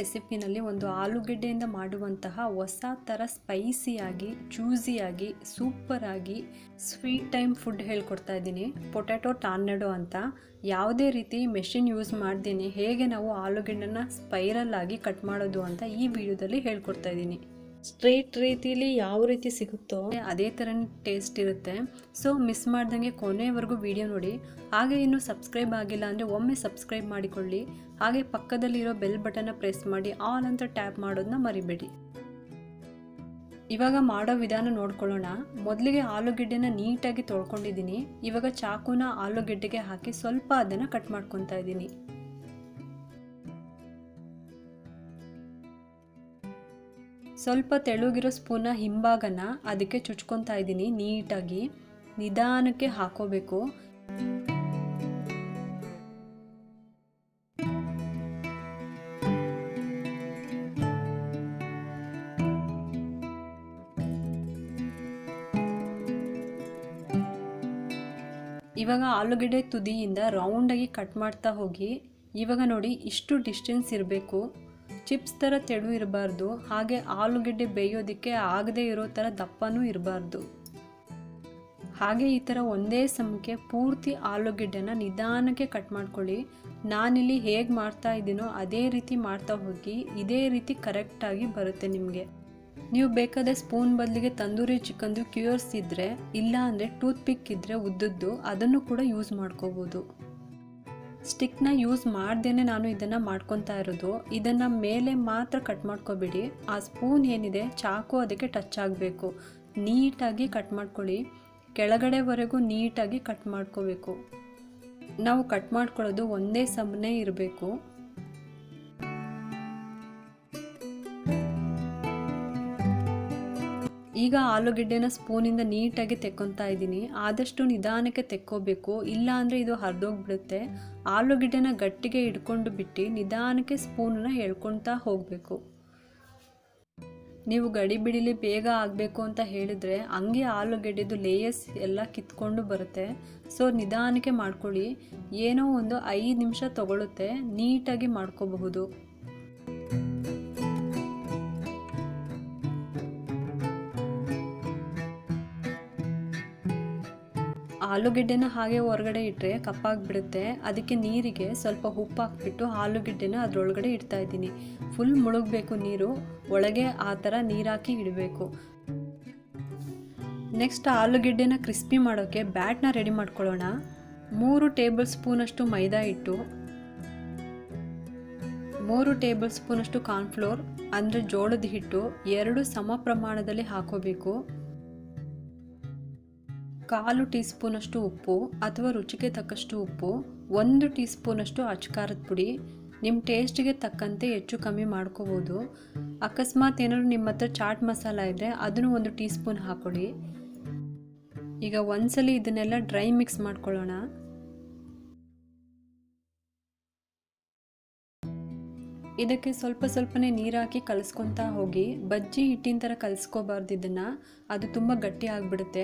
ರೆಸಿಪಿನಲ್ಲಿ ಒಂದು ಆಲೂಗೆಡ್ಡೆಯಿಂದ ಮಾಡುವಂತಹ ಹೊಸ ಥರ ಸ್ಪೈಸಿಯಾಗಿ, ಜ್ಯೂಸಿಯಾಗಿ, ಸೂಪರಾಗಿ, ಸ್ವೀಟ್ ಟೈಮ್ ಫುಡ್ ಹೇಳ್ಕೊಡ್ತಾ ಇದ್ದೀನಿ. ಪೊಟ್ಯಾಟೊ, ಟಾರ್ನೆಡೋ ಅಂತ ಯಾವುದೇ ರೀತಿ ಮೆಷಿನ್ ಯೂಸ್ ಮಾಡ್ದೇನೆ ಹೇಗೆ ನಾವು ಆಲೂಗೆಡ್ಡೆನ ಸ್ಪೈರಲ್ ಆಗಿ ಕಟ್ ಮಾಡೋದು ಅಂತ ಈ ವಿಡಿಯೋದಲ್ಲಿ ಹೇಳ್ಕೊಡ್ತಾ ಇದ್ದೀನಿ. ಸ್ಟ್ರೇಟ್ ರೀತಿಲಿ ಯಾವ ರೀತಿ ಸಿಗುತ್ತೋ ಅದೇ ಥರ ಟೇಸ್ಟ್ ಇರುತ್ತೆ. ಸೊ ಮಿಸ್ ಮಾಡ್ದಂಗೆ ಕೊನೆವರೆಗೂ ವಿಡಿಯೋ ನೋಡಿ. ಹಾಗೆ ಇನ್ನೂ ಸಬ್ಸ್ಕ್ರೈಬ್ ಆಗಿಲ್ಲ ಅಂದರೆ ಒಮ್ಮೆ ಸಬ್ಸ್ಕ್ರೈಬ್ ಮಾಡಿಕೊಳ್ಳಿ. ಹಾಗೆ ಪಕ್ಕದಲ್ಲಿರೋ ಬೆಲ್ ಬಟನ್ನ ಪ್ರೆಸ್ ಮಾಡಿ. ಆಲ್ ಅಂತ ಟ್ಯಾಪ್ ಮಾಡೋದನ್ನ ಮರಿಬೇಡಿ. ಇವಾಗ ಮಾಡೋ ವಿಧಾನ ನೋಡ್ಕೊಳ್ಳೋಣ. ಮೊದಲಿಗೆ ಆಲೂಗೆಡ್ಡೆನ ನೀಟಾಗಿ ತೊಳ್ಕೊಂಡಿದ್ದೀನಿ. ಇವಾಗ ಚಾಕುನ ಆಲೂಗೆಡ್ಡೆಗೆ ಹಾಕಿ ಸ್ವಲ್ಪ ಅದನ್ನು ಕಟ್ ಮಾಡ್ಕೊತಾ ಇದ್ದೀನಿ. ಸ್ವಲ್ಪ ತೆಳುಗಿರೋ ಸ್ಪೂನ ಹಿಂಭಾಗನ ಅದಕ್ಕೆ ಚುಚ್ಕೊತಾ ಇದ್ದೀನಿ ನೀಟಾಗಿ. ನಿಧಾನಕ್ಕೆ ಹಾಕೋಬೇಕು. ಇವಾಗ ಆಲೂಗಡ್ಡೆ ತುದಿಯಿಂದ ರೌಂಡಾಗಿ ಕಟ್ ಮಾಡ್ತಾ ಹೋಗಿ. ಇವಾಗ ನೋಡಿ ಇಷ್ಟು ಡಿಸ್ಟೆನ್ಸ್ ಇರಬೇಕು. ಚಿಪ್ಸ್ ಥರ ತೆಳು ಇರಬಾರ್ದು, ಹಾಗೆ ಆಲೂಗೆಡ್ಡೆ ಬೇಯೋದಕ್ಕೆ ಆಗದೇ ಇರೋ ಥರ ದಪ್ಪನೂ ಇರಬಾರ್ದು. ಹಾಗೆ ಈ ಥರ ಒಂದೇ ಸಮಕ್ಕೆ ಪೂರ್ತಿ ಆಲೂಗೆಡ್ಡೆನ ನಿಧಾನಕ್ಕೆ ಕಟ್ ಮಾಡ್ಕೊಳ್ಳಿ. ನಾನಿಲ್ಲಿ ಹೇಗೆ ಮಾಡ್ತಾ ಇದ್ದೀನೋ ಅದೇ ರೀತಿ ಮಾಡ್ತಾ ಹೋಗಿ, ಇದೇ ರೀತಿ ಕರೆಕ್ಟಾಗಿ ಬರುತ್ತೆ ನಿಮಗೆ. ನೀವು ಬೇಕಾದರೆ ಸ್ಪೂನ್ ಬದಲಿಗೆ ತಂದೂರಿ ಚಿಕನ್ದು ಕ್ಯೂರ್ಸ್ ಇದ್ದರೆ ಇಲ್ಲ ಅಂದರೆ ಟೂತ್ ಪಿಕ್ ಇದ್ದರೆ ಉದ್ದದ್ದು ಅದನ್ನು ಕೂಡ ಯೂಸ್ ಮಾಡ್ಕೋಬೋದು. ಸ್ಟಿಕ್ನ ಯೂಸ್ ಮಾಡ್ದೇನೆ ನಾನು ಇದನ್ನು ಮಾಡ್ಕೊತಾ ಇರೋದು. ಇದನ್ನು ಮೇಲೆ ಮಾತ್ರ ಕಟ್ ಮಾಡ್ಕೋಬೇಡಿ. ಆ ಸ್ಪೂನ್ ಏನಿದೆ ಚಾಕು ಅದಕ್ಕೆ ಟಚ್ ಆಗಬೇಕು. ನೀಟಾಗಿ ಕಟ್ ಮಾಡ್ಕೊಳ್ಳಿ. ಕೆಳಗಡೆವರೆಗೂ ನೀಟಾಗಿ ಕಟ್ ಮಾಡ್ಕೋಬೇಕು. ನಾವು ಕಟ್ ಮಾಡ್ಕೊಳ್ಳೋದು ಒಂದೇ ಸಮನೇ ಇರಬೇಕು. ಈಗ ಆಲೂಗೆಡ್ಡೆನ ಸ್ಪೂನಿಂದ ನೀಟಾಗಿ ತೆಕ್ಕೊತಾ ಇದ್ದೀನಿ. ಆದಷ್ಟು ನಿಧಾನಕ್ಕೆ ತೆಕ್ಕೋಬೇಕು. ಇಲ್ಲ ಅಂದರೆ ಇದು ಹರಿದೋಗ್ಬಿಡುತ್ತೆ. ಆಲೂಗೆಡ್ಡೆನ ಗಟ್ಟಿಗೆ ಹಿಡ್ಕೊಂಡು ಬಿಟ್ಟು ನಿಧಾನಕ್ಕೆ ಸ್ಪೂನನ್ನ ಎಳ್ಕೊಳ್ತಾ ಹೋಗಬೇಕು. ನೀವು ಗಡಿ ಬಿಡಿಲಿ ಬೇಗ ಆಗಬೇಕು ಅಂತ ಹೇಳಿದರೆ ಹಂಗೆ ಆಲೂಗೆಡ್ಡೆದು ಲೇಯರ್ಸ್ ಎಲ್ಲ ಕಿತ್ಕೊಂಡು ಬರುತ್ತೆ. ಸೊ, ನಿಧಾನಕ್ಕೆ ಮಾಡ್ಕೊಳ್ಳಿ. ಏನೋ ಒಂದು ಐದು ನಿಮಿಷ ತಗೊಳುತ್ತೆ. ನೀಟಾಗಿ ಮಾಡ್ಕೋಬಹುದು. ಆಲೂಗೆಡ್ಡೆನ ಹಾಗೆ ಹೊರಗಡೆ ಇಟ್ಟರೆ ಕಪ್ಪಾಗಿಬಿಡುತ್ತೆ. ಅದಕ್ಕೆ ನೀರಿಗೆ ಸ್ವಲ್ಪ ಉಪ್ಪು ಹಾಕ್ಬಿಟ್ಟು ಆಲೂಗೆಡ್ಡೆನ ಅದರೊಳಗಡೆ ಇಡ್ತಾ ಇದ್ದೀನಿ. ಫುಲ್ ಮುಳುಗಬೇಕು ನೀರು. ಒಳಗೆ ಆ ಥರ ನೀರಾಕಿ ಇಡಬೇಕು. ನೆಕ್ಸ್ಟ್ ಆಲೂಗೆಡ್ಡೆನ ಕ್ರಿಸ್ಪಿ ಮಾಡೋಕ್ಕೆ ಬ್ಯಾಟ್ನ ರೆಡಿ ಮಾಡ್ಕೊಳ್ಳೋಣ. ಮೂರು ಟೇಬಲ್ ಸ್ಪೂನಷ್ಟು ಮೈದಾ ಹಿಟ್ಟು. ಮೂರು ಟೇಬಲ್ ಸ್ಪೂನಷ್ಟು ಕಾರ್ನ್ಫ್ಲೋರ್. ಅಂದರೆ ಜೋಳದ ಹಿಟ್ಟು. ಎರಡು ಸಮ ಪ್ರಮಾಣದಲ್ಲಿ ಹಾಕೋಬೇಕು. ಕಾಲು ಟೀ ಸ್ಪೂನಷ್ಟು ಉಪ್ಪು ಅಥವಾ ರುಚಿಗೆ ತಕ್ಕಷ್ಟು ಉಪ್ಪು, ಒಂದು ಟೀ ಸ್ಪೂನಷ್ಟು ಅಚ್ಕಾರದ ಪುಡಿ. ನಿಮ್ಮ ಟೇಸ್ಟಿಗೆ ತಕ್ಕಂತೆ ಹೆಚ್ಚು ಕಮ್ಮಿ ಮಾಡ್ಕೋಬೋದು. ಅಕಸ್ಮಾತ್ ಏನಾದ್ರು ನಿಮ್ಮ ಹತ್ರ ಚಾಟ್ ಮಸಾಲ ಇದ್ದರೆ ಅದನ್ನು ಒಂದು ಟೀ ಸ್ಪೂನ್ ಹಾಕೊಳ್ಳಿ ಈಗ ಒಂದ್ಸಲಿ ಇದನ್ನೆಲ್ಲ ಡ್ರೈ ಮಿಕ್ಸ್ ಮಾಡ್ಕೊಳ್ಳೋಣ. ಇದಕ್ಕೆ ಸ್ವಲ್ಪ ಸ್ವಲ್ಪನೇ ನೀರು ಹಾಕಿ ಕಲಿಸ್ಕೊತಾ ಹೋಗಿ, ಬಜ್ಜಿ ಹಿಟ್ಟಿನ ಥರ ಕಲಿಸ್ಕೋಬಾರ್ದು ಇದನ್ನು. ಅದು ತುಂಬ ಗಟ್ಟಿ ಆಗಿಬಿಡುತ್ತೆ.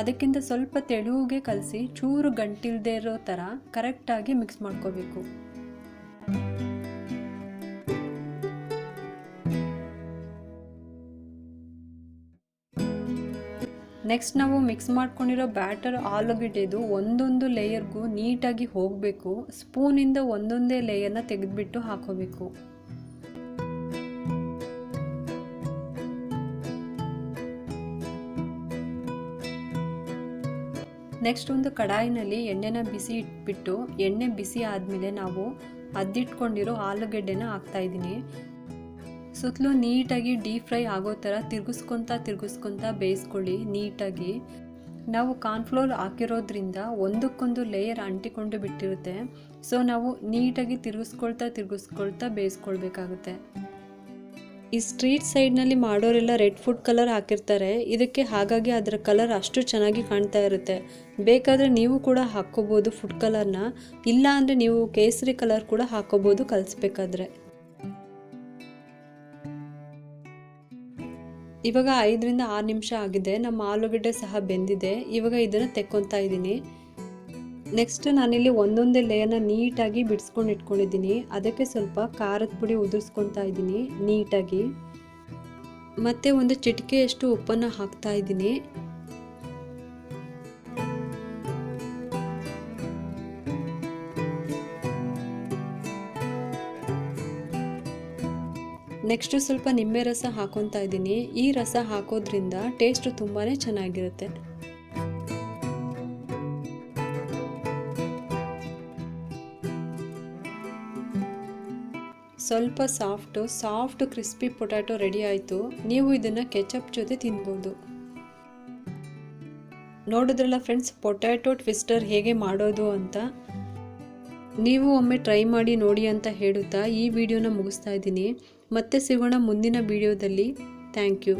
ಅದಕ್ಕಿಂತ ಸ್ವಲ್ಪ ತೆಳುವಿಗೆ ಕಲಸಿ, ಚೂರು ಗಂಟಿಲ್ದೇ ಇರೋ ಥರ ಕರೆಕ್ಟಾಗಿ ಮಿಕ್ಸ್ ಮಾಡ್ಕೋಬೇಕು. ನೆಕ್ಸ್ಟ್ ನಾವು ಮಿಕ್ಸ್ ಮಾಡ್ಕೊಂಡಿರೋ ಬ್ಯಾಟರ್ ಆಲೂಗಡ್ಡೆದು ಒಂದೊಂದು ಲೇಯರ್ಗೂ ನೀಟಾಗಿ ಹೋಗಬೇಕು. ಸ್ಪೂನಿಂದ ಒಂದೊಂದೇ ಲೇಯರ್ನ ತೆಗೆದುಬಿಟ್ಟು ಹಾಕೋಬೇಕು. ನೆಕ್ಸ್ಟ್ ಒಂದು ಕಡಾಯಿನಲ್ಲಿ ಎಣ್ಣೆನ ಬಿಸಿ ಇಟ್ಬಿಟ್ಟು, ಎಣ್ಣೆ ಬಿಸಿ ಆದಮೇಲೆ ನಾವು ಅದ್ದಿಟ್ಕೊಂಡಿರೋ ಆಲೂಗೆಡ್ಡೆನ ಹಾಕ್ತಾ ಇದ್ದೀನಿ. ಸುತ್ತಲೂ ನೀಟಾಗಿ ಡೀಪ್ ಫ್ರೈ ಆಗೋ ಥರ ತಿರುಗಿಸ್ಕೊತಾ ತಿರುಗಿಸ್ಕೊತಾ ಬೇಯಿಸ್ಕೊಳ್ಳಿ ನೀಟಾಗಿ. ನಾವು ಕಾರ್ನ್ಫ್ಲೋರ್ ಹಾಕಿರೋದ್ರಿಂದ ಒಂದಕ್ಕೊಂದು ಲೇಯರ್ ಅಂಟಿಕೊಂಡು ಬಿಟ್ಟಿರುತ್ತೆ. ಸೊ ನಾವು ನೀಟಾಗಿ ತಿರುಗಿಸ್ಕೊಳ್ತಾ ತಿರುಗಿಸ್ಕೊಳ್ತಾ ಬೇಯಿಸ್ಕೊಳ್ಬೇಕಾಗುತ್ತೆ. ಈ ಸ್ಟ್ರೀಟ್ ಸೈಡ್ನಲ್ಲಿ ಮಾಡೋರೆಲ್ಲ ರೆಡ್ ಫುಡ್ ಕಲರ್ ಹಾಕಿರ್ತಾರೆ. ಇದಕ್ಕೆ ಹಾಗಾಗಿ ಅದರ ಕಲರ್ ಅಷ್ಟು ಚೆನ್ನಾಗಿ ಕಾಣ್ತಾ ಇರುತ್ತೆ. ಬೇಕಾದರೆ ನೀವು ಕೂಡ ಹಾಕ್ಕೋಬೋದು ಫುಡ್ ಕಲರ್ನ. ಇಲ್ಲ ಅಂದರೆ ನೀವು ಕೇಸರಿ ಕಲರ್ ಕೂಡ ಹಾಕ್ಕೋಬೋದು ಕಲಿಸ್ಬೇಕಾದ್ರೆ. ಇವಾಗ ಐದರಿಂದ ಆರು ನಿಮಿಷ ಆಗಿದೆ. ನಮ್ಮ ಆಲೂಗಡ್ಡೆ ಸಹ ಬೆಂದಿದೆ. ಇವಾಗ ಇದನ್ನು ತೆಕ್ಕೊತಾ ಇದ್ದೀನಿ. ನೆಕ್ಸ್ಟ್ ನಾನಿಲ್ಲಿ ಒಂದೊಂದೇ ಲೇಯರ್ನ ನೀಟಾಗಿ ಬಿಡಿಸ್ಕೊಂಡು ಇಟ್ಕೊಂಡಿದ್ದೀನಿ. ಅದಕ್ಕೆ ಸ್ವಲ್ಪ ಖಾರದ ಪುಡಿ ಉದುರಿಸ್ಕೊತಾ ಇದ್ದೀನಿ, ನೀಟಾಗಿ. ಮತ್ತು ಒಂದು ಚಿಟಿಕೆಯಷ್ಟು ಉಪ್ಪನ್ನು ಹಾಕ್ತಾ ಇದ್ದೀನಿ. ನೆಕ್ಸ್ಟ್ ಸ್ವಲ್ಪ ನಿಂಬೆ ರಸ ಹಾಕೊತಾ ಇದ್ದೀನಿ. ಈ ರಸ ಹಾಕೋದ್ರಿಂದ ಟೇಸ್ಟ್ ತುಂಬಾ ಚೆನ್ನಾಗಿರುತ್ತೆ. ಸ್ವಲ್ಪ soft soft crispy potato ready ಆಯಿತು. ನೀವು ಇದನ್ನು ಕೆಚಪ್ ಜೊತೆ ತಿನ್ಬೋದು. ನೋಡಿದ್ರಲ್ಲ ಫ್ರೆಂಡ್ಸ್, ಪೊಟ್ಯಾಟೊ ಟ್ವಿಸ್ಟರ್ ಹೇಗೆ ಮಾಡೋದು ಅಂತ? ನೀವು ಒಮ್ಮೆ ಟ್ರೈ ಮಾಡಿ ನೋಡಿ ಅಂತ ಹೇಳುತ್ತಾ ಈ ವಿಡಿಯೋನ ಮುಗಿಸ್ತಾ ಇದ್ದೀನಿ. ಮತ್ತೆ ಸಿಗೋಣ ಮುಂದಿನ ವಿಡಿಯೋದಲ್ಲಿ. Thank you.